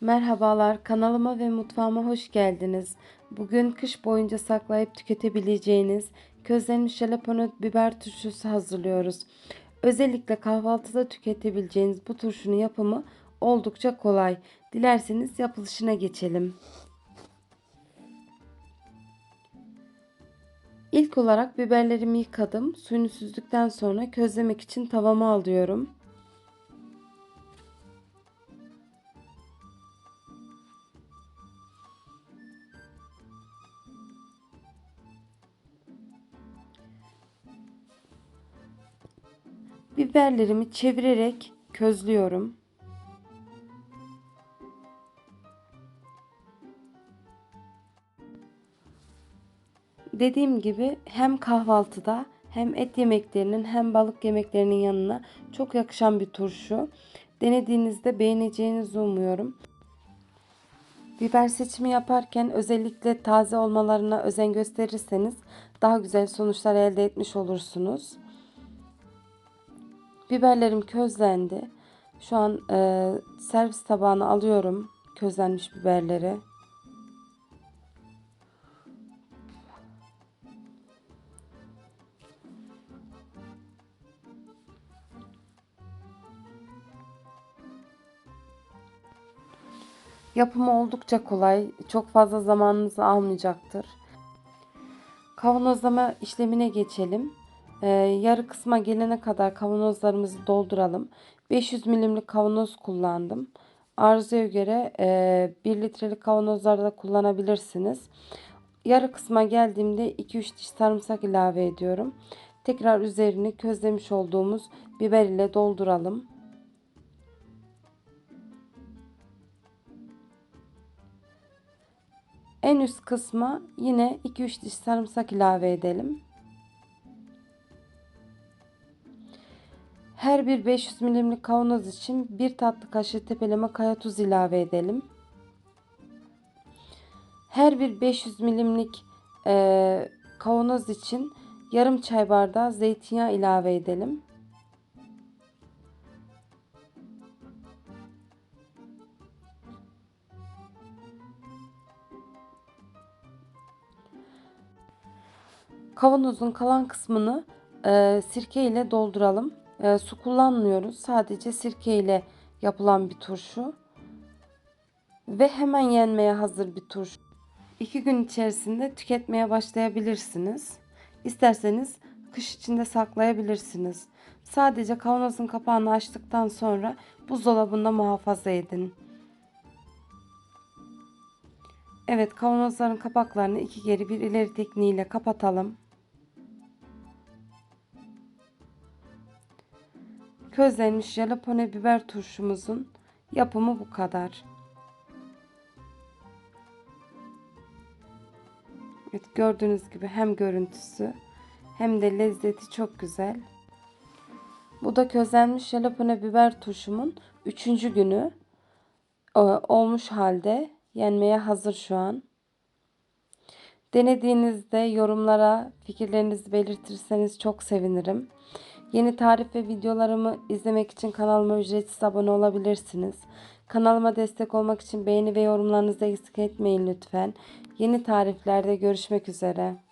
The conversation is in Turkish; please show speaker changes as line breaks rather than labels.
Merhabalar, kanalıma ve mutfağıma hoş geldiniz. Bugün kış boyunca saklayıp tüketebileceğiniz közlenmiş jalapeno biber turşusu hazırlıyoruz. Özellikle kahvaltıda tüketebileceğiniz bu turşunun yapımı oldukça kolay. Dilerseniz yapılışına geçelim. İlk olarak biberlerimi yıkadım. Suyunu süzdükten sonra közlemek için tavama alıyorum. Biberlerimi çevirerek közlüyorum. Dediğim gibi hem kahvaltıda hem et yemeklerinin hem balık yemeklerinin yanına çok yakışan bir turşu. Denediğinizde beğeneceğinizi umuyorum. Biber seçimi yaparken özellikle taze olmalarına özen gösterirseniz daha güzel sonuçlar elde etmiş olursunuz. Biberlerim közlendi. Şu an e, servis tabağına alıyorum közlenmiş biberleri. Yapımı oldukça kolay. Çok fazla zamanınızı almayacaktır. Kavanozlama işlemine geçelim. Ee, yarı kısma gelene kadar kavanozlarımızı dolduralım. 500 milimlik kavanoz kullandım. Arzuya göre e, 1 litrelik kavanozlarda kullanabilirsiniz. Yarı kısma geldiğimde 2-3 diş sarımsak ilave ediyorum. Tekrar üzerini közlemiş olduğumuz biber ile dolduralım. En üst kısma yine 2-3 diş sarımsak ilave edelim. Her bir 500 milimlik kavanoz için bir tatlı kaşığı tepeleme kaya tuz ilave edelim. Her bir 500 milimlik e, kavanoz için yarım çay bardağı zeytinyağı ilave edelim. Kavanozun kalan kısmını e, sirke ile dolduralım. E, su kullanmıyoruz. Sadece sirke ile yapılan bir turşu. Ve hemen yenmeye hazır bir turşu. İki gün içerisinde tüketmeye başlayabilirsiniz. İsterseniz kış içinde saklayabilirsiniz. Sadece kavanozun kapağını açtıktan sonra buzdolabında muhafaza edin. Evet kavanozların kapaklarını iki geri bir ileri tekniğiyle kapatalım. Közlenmiş jalapeno biber turşumuzun yapımı bu kadar. Evet gördüğünüz gibi hem görüntüsü hem de lezzeti çok güzel. Bu da közlenmiş jalapeno biber turşumun 3. günü e, olmuş halde yenmeye hazır şu an. Denediğinizde yorumlara fikirlerinizi belirtirseniz çok sevinirim. Yeni tarif ve videolarımı izlemek için kanalıma ücretsiz abone olabilirsiniz. Kanalıma destek olmak için beğeni ve yorumlarınızı eksik etmeyin lütfen. Yeni tariflerde görüşmek üzere.